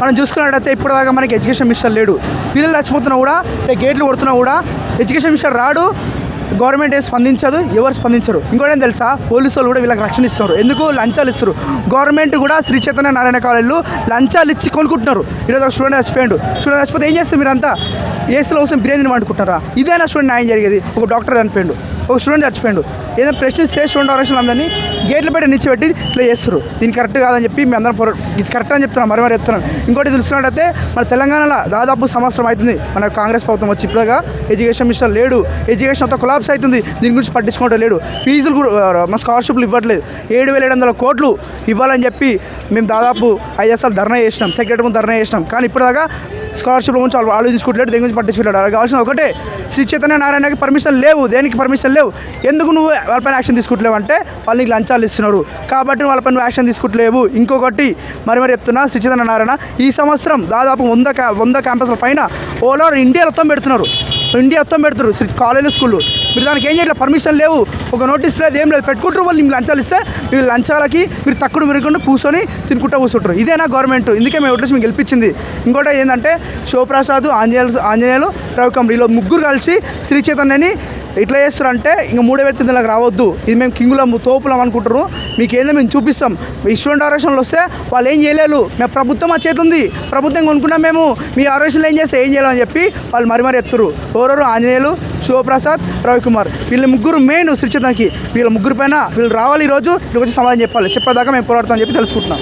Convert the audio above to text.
మనం చూసుకున్నట్టయితే ఇప్పటిదాకా మనకి ఎడ్యుకేషన్ మినిస్టర్ లేడు. పిల్లలు చచ్చిపోతున్నా కూడా గేట్లు కొడుతున్నా కూడా ఎడ్యుకేషన్ మినిస్టర్ రాడు గవర్నమెంట్ ఏం స్పందించదు ఎవరు స్పందించరు. ఇంకోటి ఏం తెలుసా? పోలీసు వాళ్ళు కూడా వీళ్ళకి రక్షణ ఇస్తారు ఎందుకు? లంచాలు ఇస్తారు గవర్నమెంట్ కూడా శ్రీ చైతన్య నారాయణ కాలేజీలో లంచాలు ఇచ్చి కొనుక్కుంటున్నారు ఈరోజు ఒక స్టూడెంట్ చచ్చిపోయాడు. స్టూడెంట్ చచ్చిపోతే ఏం చేస్తారు మీరంతా? ఏసీలో కోసం బిర్యానీని వండుకుంటారా ఇదేనా స్టూడెంట్ న్యాయం జరిగేది? ఒక డాక్టర్ చనిపోయాడు. ఒక స్టూడెంట్ చచ్చిపోయాడు. ఏదో చేసి స్టూడెంట్ ఆర్గనైజేషన్ అందరినీ గేట్లు పెట్టి నిచ్చిపెట్టి ఇట్లా చేస్తారు దీన్ని కరెక్ట్ కాదని చెప్పి మీ అందరం ఇది కరెక్ట్ అని చెప్తున్నాను మరి మరి చెప్తున్నాను ఇంకోటి తెలుసుకున్నట్టయితే మన తెలంగాణలో దాదాపు సంవత్సరం అవుతుంది. మన కాంగ్రెస్ ప్రభుత్వం వచ్చి ఇప్పుడుగా ఎడ్యుకేషన్ మినిస్టర్ లేడు. ఎడ్యుకేషన్ అంతా కొలాబ్స్ అవుతుంది. దీని గురించి పట్టించుకోవడం లేడు. ఫీజులు కూడా మా స్కాలర్షిప్లు ఇవ్వట్లేదు. ఏడు వేల ఏడు వందల కోట్లు ఇవ్వాలని చెప్పి మేము దాదాపు ఐదు ధర్నా చేసినాం. సెక్రటరీ ముందు ధర్నా చేసినాం. కానీ ఇప్పటిదాకా స్కాలర్షిప్ గురించి వాళ్ళు ఆలోచించుకోవట్లేదు. దేని గురించి పట్టించుకోలేడు వాళ్ళకి కావాల్సిన ఒకటే. శ్రీ చైతన్య నారాయణకి పర్మిషన్ లేవు. దేనికి పర్మిషన్ లేవు ఎందుకు నువ్వు వాళ్ళపైన యాక్షన్ తీసుకుంటలేవు అంటే వాళ్ళు నీకు లంచాలు ఇస్తున్నారు. కాబట్టి నువ్వు యాక్షన్ తీసుకుంటలేవు. ఇంకొకటి మరి మరి చెప్తున్నా శ్రీ నారాయణ ఈ సంవత్సరం దాదాపు వంద క్యా వంద క్యాంపస్ల పైన ఓల్ ఓవర్ ఇండియా మొత్తం పెడుతున్నారు. ఇండియా మొత్తం పెడుతున్నారు. శ్రీ కాలేజ్ స్కూళ్ళు. మీరు దానికి ఏం చేయట్లేదు పర్మిషన్ లేవు. ఒక నోటీస్ లేదు ఏం లేదు. పెట్టుకుంటారు వాళ్ళు మీకు లంచాలు ఇస్తే మీరు లంచాలకి మీరు తక్కువ మిరగకుండా కూర్చొని తినుకుంటూ కూర్చుంటారు. ఇదేనా గవర్నమెంట్? ఇందుకే మేము ఓట్లేసి మీకు గెలిపించింది. ఇంకోటి ఏంటంటే శివప్రసాద్ ఆంజనేయులు ఆంజనేయులు రవికమ్ వీళ్ళు ముగ్గురు కలిసి శ్రీ చైతన్యని ఇట్లా చేస్తారంటే ఇంకా మూడే వేల ఇందులోకి రావద్దు. ఇది మేము కింగులం తోపులం అనుకుంటారు మీకు ఏందో మేము చూపిస్తాం. మీ స్టూడెంట్ ఆరోషన్లు వస్తే వాళ్ళు ఏం చేయలేరు. మేము ప్రభుత్వం మా చేతుంది ప్రభుత్వం కొనుక్కున్నాం మేము. మీ ఆరోషణలు ఏం చేస్తే ఏం చేయలేము అని చెప్పి వాళ్ళు మరి మరి చెప్తారు ఎవరెవరు? ఆంజనేయులు శివప్రసాద్ రవికుమార్. వీళ్ళ ముగ్గురు మెయిన్ శ్రీచైతన్యకి వీళ్ళ ముగ్గురు పైన వీళ్ళు రావాలి ఈరోజు. వీళ్ళకి వచ్చి సమాధానం చెప్పాలి. చెప్పేదాకా మేము పోరాడతామని చెప్పి తెలుసుకుంటున్నాం.